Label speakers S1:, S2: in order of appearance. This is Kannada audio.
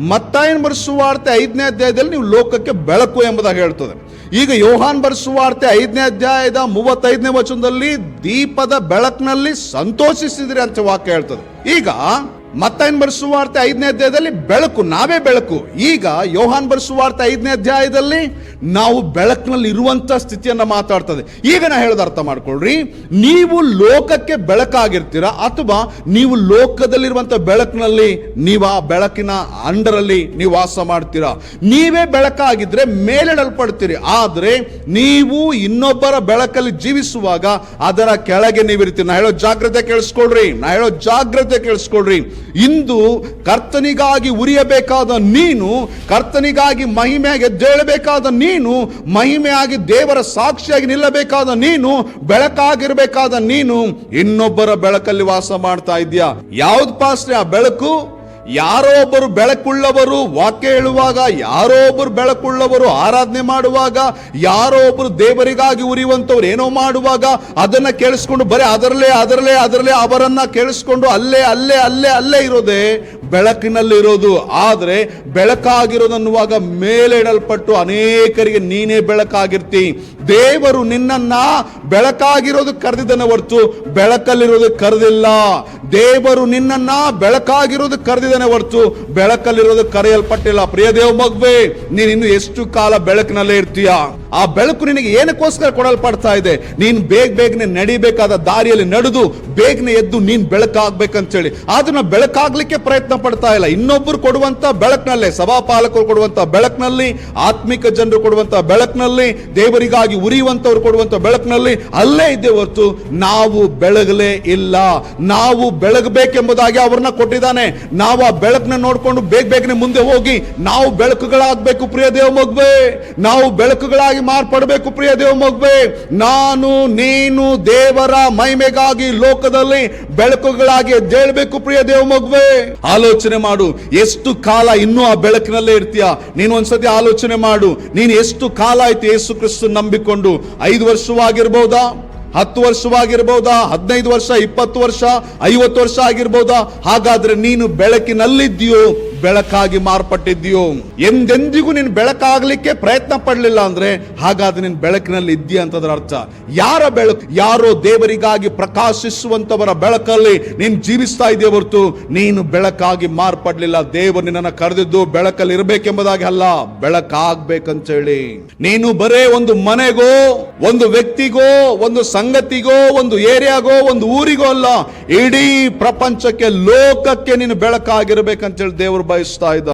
S1: ಮತ್ತಾಯನ್ ಬರೆಸುವಾರ್ತೆ ಐದನೇ ಅಧ್ಯಾಯದಲ್ಲಿ ನೀವು ಲೋಕಕ್ಕೆ ಬೆಳಕು ಎಂಬುದಾಗಿ ಹೇಳ್ತದೆ. ಈಗ ಯೋಹಾನ್ ಬರೆಸುವಾರ್ತೆ ಐದನೇ ಅಧ್ಯಾಯದ ಮೂವತ್ತೈದನೇ ವಚನದಲ್ಲಿ ದೀಪದ ಬೆಳಕಿನಲ್ಲಿ ಸಂತೋಷಿಸಿದ್ರಿ ಅಂತ ವಾಕ್ಯ ಹೇಳ್ತದೆ. ಈಗ ಮತ್ತಾಯನ್ ಬರೆಸುವಾರ್ತೆ ಐದನೇ ಅಧ್ಯಾಯದಲ್ಲಿ? ಬೆಳಕು, ನಾವೇ ಬೆಳಕು. ಈಗ ಯೋಹಾನ್ ಬರೆಸುವಾರ್ತೆ ಐದನೇ ಅಧ್ಯಾಯದಲ್ಲಿ ನಾವು ಬೆಳಕಿನಲ್ಲಿ ಇರುವಂತ ಸ್ಥಿತಿಯನ್ನು ಮಾತಾಡ್ತದೆ. ಈಗ ನಾ ಹೇಳೋದು ಅರ್ಥ ಮಾಡ್ಕೊಳ್ರಿ. ನೀವು ಲೋಕಕ್ಕೆ ಬೆಳಕಾಗಿರ್ತೀರ ಅಥವಾ ನೀವು ಲೋಕದಲ್ಲಿರುವಂತ ಬೆಳಕಿನಲ್ಲಿ ನೀವು ಆ ಬೆಳಕಿನ ಅಂಡರಲ್ಲಿ ನೀವು ವಾಸ ಮಾಡ್ತೀರಾ? ನೀವೇ ಬೆಳಕಾಗಿದ್ರೆ ಮೇಲಿಡಲ್ಪಡ್ತೀರಿ ಆದ್ರೆ ನೀವು ಇನ್ನೊಬ್ಬರ ಬೆಳಕಲ್ಲಿ ಜೀವಿಸುವಾಗ ಅದರ ಕೆಳಗೆ ನೀವಿರ್ತೀರಿ. ನಾ ಹೇಳೋ ಜಾಗ್ರತೆ ಕೇಳಿಸ್ಕೊಳ್ರಿ. ನಾ ಹೇಳೋ ಜಾಗ್ರತೆ ಕೇಳಿಸ್ಕೊಳ್ರಿ. ಇಂದು ಕರ್ತನಿಗಾಗಿ ಉರಿಯಬೇಕಾದ ನೀನು, ಕರ್ತನಿಗಾಗಿ ಮಹಿಮೆಯಾಗಿ ಎದ್ದೇಳಬೇಕಾದ ನೀನು, ಮಹಿಮೆಯಾಗಿ ದೇವರ ಸಾಕ್ಷಿಯಾಗಿ ನಿಲ್ಲಬೇಕಾದ ನೀನು, ಬೆಳಕಾಗಿರಬೇಕಾದ ನೀನು, ಇನ್ನೊಬ್ಬರ ಬೆಳಕಲ್ಲಿ ವಾಸ ಮಾಡ್ತಾ ಇದೆಯಾ ಯಾವ್ದು ಪಾಸ್ಟ್ರೆ ಆ ಬೆಳಕು? ಯಾರೋ ಒಬ್ಬರು ಬೆಳಕುಳ್ಳವರು, ವಾಕ್ಯ ಹೇಳುವಾಗ ಯಾರೋ ಒಬ್ಬರು ಬೆಳಕುಳ್ಳವರು, ಆರಾಧನೆ ಮಾಡುವಾಗ ಯಾರೋ ಒಬ್ಬರು ದೇವರಿಗಾಗಿ ಉರಿಯುವಂಥವ್ರು ಏನೋ ಮಾಡುವಾಗ ಅದನ್ನ ಕೇಳಿಸ್ಕೊಂಡು ಬರೀ ಅದರಲ್ಲೇ ಅದರಲ್ಲೇ ಅದರಲ್ಲೇ ಅವರನ್ನ ಕೇಳಿಸ್ಕೊಂಡು ಅಲ್ಲೇ ಅಲ್ಲೇ ಅಲ್ಲೇ ಅಲ್ಲೇ ಇರೋದೇ ಬೆಳಕಿನಲ್ಲಿ ಆದರೆ ಬೆಳಕಾಗಿರೋದನ್ನುವಾಗ ಮೇಲೆ ಇಡಲ್ಪಟ್ಟು ಅನೇಕರಿಗೆ ನೀನೇ ಬೆಳಕಾಗಿರ್ತಿ. ದೇವರು ನಿನ್ನನ್ನ ಬೆಳಕಾಗಿರೋದು ಕರೆದಿದ್ದನ್ನ ಹೊರತು ಬೆಳಕಲ್ಲಿರೋದು ಕರೆದಿಲ್ಲ. ದೇವರು ನಿನ್ನನ್ನ ಬೆಳಕಾಗಿರೋದು ಕರೆದಿದ್ದಾನೆ ಹೊರತು ಬೆಳಕಲ್ಲಿರೋದು ಕರೆಯಲ್ಪಟ್ಟಿಲ್ಲ. ಪ್ರಿಯ ದೇವ ಮಗ್ವೆ ನೀನು ಎಷ್ಟು ಕಾಲ ಬೆಳಕಿನಲ್ಲೇ ಇರ್ತೀಯ? ಆ ಬೆಳಕು ನಿನಗೆ ಏನಕ್ಕೋಸ್ಕರ ಕೊಡಲ್ಪಡ್ತಾ ಇದೆ? ನೀನು ಬೇಗ ಬೇಗನೆ ನಡಿಬೇಕಾದ ದಾರಿಯಲ್ಲಿ ನಡೆದು ಬೇಗನೆ ಎದ್ದು ನೀನ್ ಬೆಳಕಾಗ್ಬೇಕಂತೇಳಿ. ಅದನ್ನ ಬೆಳಕಾಗ್ಲಿಕ್ಕೆ ಪ್ರಯತ್ನ ಪಡ್ತಾ ಇಲ್ಲ. ಇನ್ನೊಬ್ಬರು ಕೊಡುವಂತ ಬೆಳಕಿನಲ್ಲೇ, ಸಭಾಪಾಲಕರು ಕೊಡುವಂತ ಬೆಳಕಿನಲ್ಲಿ, ಆತ್ಮಿಕ ಜನರು ಕೊಡುವಂತ ಬೆಳಕಿನಲ್ಲಿ, ದೇವರಿಗಾಗಿ ಉರಿಯುವಂಥವ್ರು ಕೊಡುವಂತ ಬೆಳಕಿನಲ್ಲಿ ಅಲ್ಲೇ ಇದ್ದೇ ಹೊರತು ನಾವು ಬೆಳಗಲೇ ಇಲ್ಲ. ನಾವು ಬೆಳಗಬೇಕೆಂಬುದಾಗಿ ಅವ್ರನ್ನ ಕೊಟ್ಟಿದ್ದಾನೆ. ನಾವು ಆ ಬೆಳಕನ್ನ ನೋಡ್ಕೊಂಡು ಬೇಗ ಬೇಗನೆ ಮುಂದೆ ಹೋಗಿ ನಾವು ಬೆಳಕುಗಳಾಗಬೇಕು ಪ್ರಿಯ ದೇವ ನಾವು ಬೆಳಕುಗಳಾಗಿ ಮಾರ್ಪಡಬೇಕು ಪ್ರಿಯ ದೇವ ಮಗುವೆ. ನಾನು, ನೀನು, ದೇವರ ಮಹಿಮೆಗಾಗಿ ಲೋಕದಲ್ಲಿ ಬೆಳಕುಗಳಾಗಿ ಎದ್ದೇಳಬೇಕು ಪ್ರಿಯ ದೇವ ಮಗುವೆ. ಆಲೋಚನೆ ಮಾಡು, ಎಷ್ಟು ಕಾಲ ಇನ್ನೂ ಆ ಬೆಳಕಿನಲ್ಲೇ ಇರ್ತೀಯ? ನೀನು ಒಂದ್ಸತಿ ಆಲೋಚನೆ ಮಾಡು, ನೀನು ಎಷ್ಟು ಕಾಲ ಆಯ್ತು ಯೇಸು ಕ್ರಿಸ್ತು ನಂಬಿಕೊಂಡು? ಐದು ವರ್ಷವಾಗಿರ್ಬೋದಾ? ಹತ್ತು ವರ್ಷವಾಗಿರ್ಬೋದಾ? ಹದಿನೈದು ವರ್ಷ, ಇಪ್ಪತ್ತು ವರ್ಷ, ಐವತ್ತು ವರ್ಷ ಆಗಿರ್ಬೋದಾ? ಹಾಗಾದ್ರೆ ನೀನು ಬೆಳಕಿನಲ್ಲಿದ್ದೀಯೋ? ಬೆಳಕಾಗಿ ಮಾರ್ಪಟ್ಟಿದ್ದೀಯೋ? ಎಂದೆಂದಿಗೂ ನೀನು ಬೆಳಕಾಗ್ಲಿಕ್ಕೆ ಪ್ರಯತ್ನ ಪಡಲಿಲ್ಲ ಅಂದ್ರೆ ಹಾಗಾದ್ರೆ ನಿನ್ ಬೆಳಕಿನಲ್ಲಿ ಇದ್ದೀಯ ಅಂತದ್ರ ಅರ್ಥ. ಯಾರ ಬೆಳಕು, ಯಾರೋ ದೇವರಿಗಾಗಿ ಪ್ರಕಾಶಿಸುವಂತವರ ಬೆಳಕಲ್ಲಿ ನೀನು ಜೀವಿಸ್ತಾ ಇದೆಯ ಹೊರತು? ನೀನು ಬೆಳಕಾಗಿ ಮಾರ್ಪಡ್ಲಿಲ್ಲ. ದೇವರು ನಿನ್ನನ್ನು ಕರೆದಿದ್ದು ಬೆಳಕಲ್ಲಿ ಇರಬೇಕೆಂಬುದಾಗಿ ಅಲ್ಲ ಬೆಳಕಾಗ್ಬೇಕಂತ ಹೇಳಿ ನೀನು ಬರೇ ಒಂದು ಮನೆಗೋ, ಒಂದು ವ್ಯಕ್ತಿಗೋ, ಒಂದು ಸಂಗತಿಗೋ, ಒಂದು ಏರಿಯಾಗೋ, ಒಂದು ಊರಿಗೋ ಅಲ್ಲ, ಇಡೀ ಪ್ರಪಂಚಕ್ಕೆ ಲೋಕಕ್ಕೆ ನೀನು ಬೆಳಕಾಗಿರ್ಬೇಕಂತ ಹೇಳಿ ದೇವರು baixai da